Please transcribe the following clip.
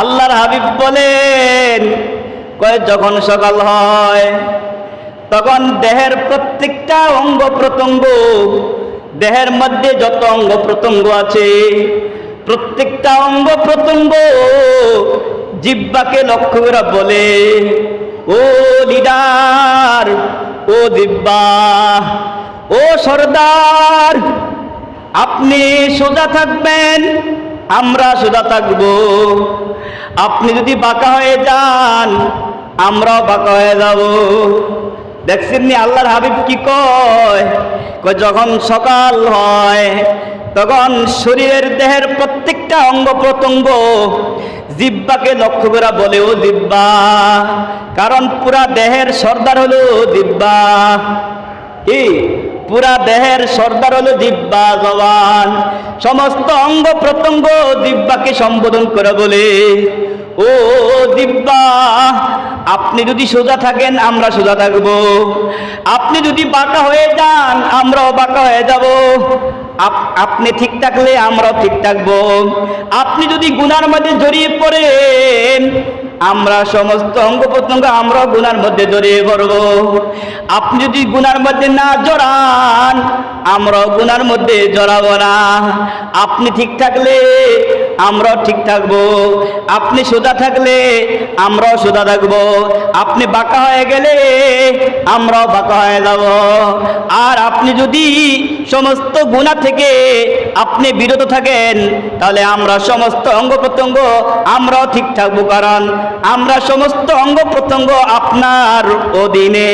আল্লাহর হাবিব বলেন, কয়, যখন সকাল হয়, তখন দেহের প্রত্যেকটা অঙ্গ প্রত্যঙ্গ, দেহের মধ্যে যত অঙ্গ প্রত্যঙ্গ আছে, প্রত্যেকটা অঙ্গ প্রত্যঙ্গ জিব্বাকে লক্ষ্য করে বলে, ও লিডার, ও দিব্বা ও সর্দার, আপনি সোজা থাকবেন, আমরা সোজা থাকব। আপনি যদি বাঁকা হয়ে যান, আমরাও বাঁকা হয়ে যাব। দেখছেন নি, আল্লাহর হাবিব কি কয়? যখন সকাল হয়, তখন শরীরের দেহের প্রত্যেকটা অঙ্গ প্রত্যঙ্গ জিব্বাকে লক্ষ্য করা বলে, ও দিব্বা কারণ পুরা দেহের সর্দার হলো দিব্বা কি? পুরা দেহের সর্দার হলো দিব্যা জবান। সমস্ত অঙ্গ প্রত্যঙ্গ দিব্যাকে সম্বোধন করে বলে ও দিব্যা আপনি যদি সোজা থাকেন, আমরা সোজা থাকব। আপনি যদি বাঁকা হয়ে যান, আমরাও বাঁকা হয়ে যাব। আপনি ঠিক থাকলে আমরাও ঠিক থাকব। আপনি যদি গুনার মধ্যে জড়িয়ে পড়েন, আমরা সমস্ত অঙ্গ প্রত্যঙ্গ আমরা গুনার মধ্যে জড়িয়ে পড়ব। আপনি যদি গুনার মধ্যে না জড়ান, আমরাও গুনার মধ্যে জড়াবো না। আপনি ঠিক থাকলে আমরাও ঠিক থাকব। আপনি সোজা থাকলে আমরাও সোজা থাকব। আপনি বাঁকা হয়ে গেলে আমরাও বাঁকা হয়ে যাব। আর আপনি যদি সমস্ত গুণা থেকে আপনি বিরত থাকেন, তাহলে আমরা সমস্ত অঙ্গ প্রত্যঙ্গ আমরাও ঠিক থাকব। কারণ আমরা সমস্ত অঙ্গ প্রত্যঙ্গ আপনার অধীনে।